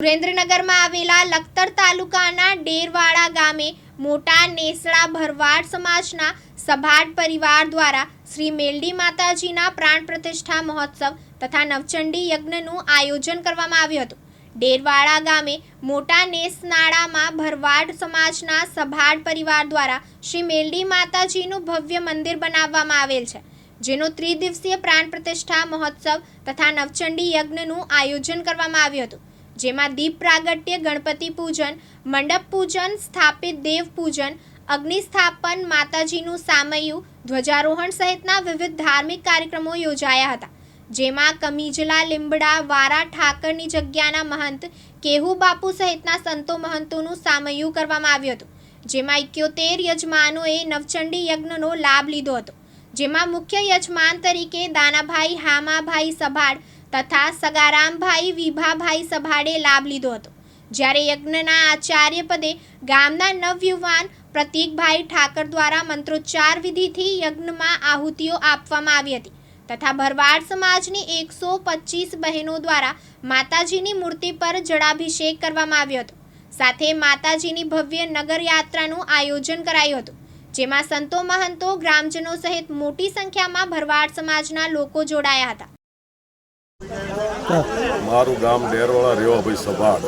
સુરેન્દ્રનગરમાં આવેલા લખતર તાલુકાના ડેરવાડા ગામે મોટા નેસડા ભરવાડ સમાજના સભાડ પરિવાર દ્વારા શ્રી મેલડી માતાજીના પ્રાણ પ્રતિષ્ઠા મહોત્સવ તથા નવચંડી યજ્ઞનું આયોજન કરવામાં આવ્યું હતું. ડેરવાડા ગામે મોટા નેસનાળામાં ભરવાડ સમાજના સભાડ પરિવાર દ્વારા શ્રી મેલડી માતાજીનું ભવ્ય મંદિર બનાવવામાં આવેલ છે, જેનો ત્રિદિવસીય પ્રાણ પ્રતિષ્ઠા મહોત્સવ તથા નવચંડી યજ્ઞનું આયોજન કરવામાં આવ્યું હતું. જેમાં દીપ પ્રાગટ્ય, ગણપતિ પૂજન, મંડપ પૂજન, સ્થાપિત દેવ પૂજન અગ્નિ માતાજીનું સામયું, ધ્વજારોહણ સહિતના વિવિધ ધાર્મિક કાર્યક્રમો યોજાયા હતા. જેમાં કમીજલા, લીંબડા, વારા, ઠાકરની જગ્યાના મહંત, કેહુ બાપુ સહિતના સંતો મહંતોનું સામયું કરવામાં આવ્યું હતું. જેમાં ઇક્યોતેર યજમાનોએ નવચંડી યજ્ઞનો લાભ લીધો હતો. જેમાં મુખ્ય યજમાન તરીકે દાનાભાઈ, હામાભાઈ સભાડ તથા સગારામભાઈ વિભાભાઈ સભાડે લાભ લીધો હતો. જ્યારે યજ્ઞના આચાર્ય પદે ગામના નવયુવાન પ્રતીકભાઈ ઠાકર દ્વારા મંત્રોચ્ચાર વિધિથી યજ્ઞમાં આહુતિઓ આપવામાં આવી હતી તથા ભરવાડ સમાજની એકસો પચીસ બહેનો દ્વારા માતાજીની મૂર્તિ પર જળાભિષેક કરવામાં આવ્યો હતો. સાથે માતાજીની ભવ્ય નગર યાત્રાનું આયોજન કરાયું હતું, જેમાં સંતો મહંતો, ગ્રામજનો સહિત મોટી સંખ્યામાં ભરવાડ સમાજના લોકો જોડાયા હતા. મારું ગામ ડેરવાળા રેવાભાઈ સભાડ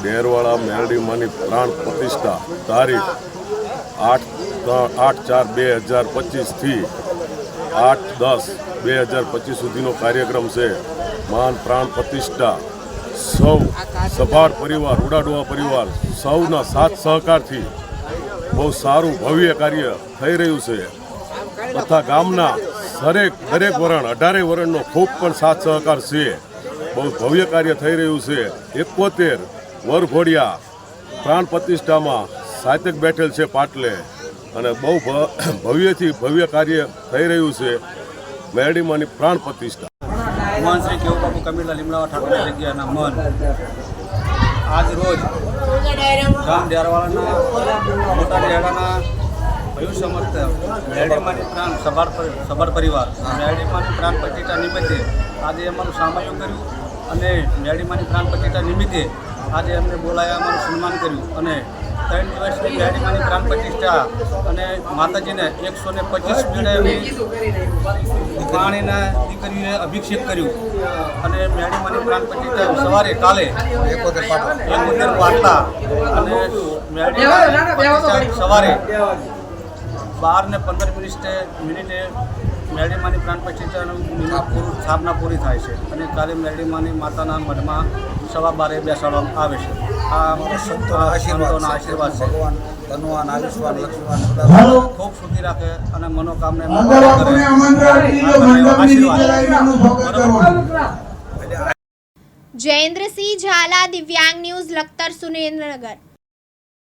ડેરવાળા મેરડીમાંની પ્રાણ પ્રતિષ્ઠા. તારીખ આઠ આઠ ચાર બે હજાર પચીસથી આઠ દસ બે હજાર પચીસ સુધીનો કાર્યક્રમ છે. માન પ્રાણ પ્રતિષ્ઠા. સૌ સભાડ પરિવાર ઉડાડુઆ પરિવાર, સૌના સાથ સહકારથી બહુ સારું ભવ્ય કાર્ય થઈ રહ્યું છે. તથા ગામના દરેક દરેક વરણ અઢારે વરણનો ખૂબ પણ સાથ સહકાર છે. બહુ ભવ્ય કાર્ય થઈ રહ્યું છે. એકોતેર વરઘોડિયા પ્રાણ પ્રતિષ્ઠામાં સાતક બેઠેલ છે પાટલે. અને બહુ ભવ્યથી ભવ્ય કાર્ય થઈ રહ્યું છે. મેરડીમાંની પ્રાણ પ્રતિષ્ઠા. ભગવાન શ્રી કેવબાબુ કમીલા લીમડાવા આજ રોજ ગામ ડેરવાળાના મોટા ડેરાના ભયુ સમર્થ મેરડીમાંની પ્રાણ સભાર સભાર પરિવાર. મેરડીમાંની પ્રાણ પ્રતિષ્ઠા નિમિત્તે આજે અમારું સામાયું કર્યું અને મેરડીમાંની પ્રાણ પ્રતિષ્ઠા નિમિત્તે આજે અમને બોલાયા અમારું સન્માન કર્યું અને ત્રણ દિવસની મેરડીમાંની પ્રાણ પ્રતિષ્ઠા અને માતાજીને એકસો ને પચીસ પાણીના દીકરીઓએ અભિષેક કર્યું અને મેરડીમાંની પ્રાણ પ્રતિષ્ઠા સવારે કાલે એકોતેર પાટલા અને મેરડીમાંની સવારે બાર ને પંદર મિનિટે મિનિટે મેરડીમાંની પ્રાણ પ્રતિષ્ઠાનું પૂરું સ્થાપના પૂરી થાય છે અને કાલે મેળીમાની માતાના મઢમાં સવા બારે બેસાડવામાં આવે છે. આ સંતોના આશીર્વાદ છે. ધનવાન આયુષ્માન લક્ષ્મણ ખૂબ સુખી રાખે અને મનોકામને જયેન્દ્રસિંહ ઝાલા દિવ્યાંગ ન્યૂઝ લખતર સુરેન્દ્રનગર.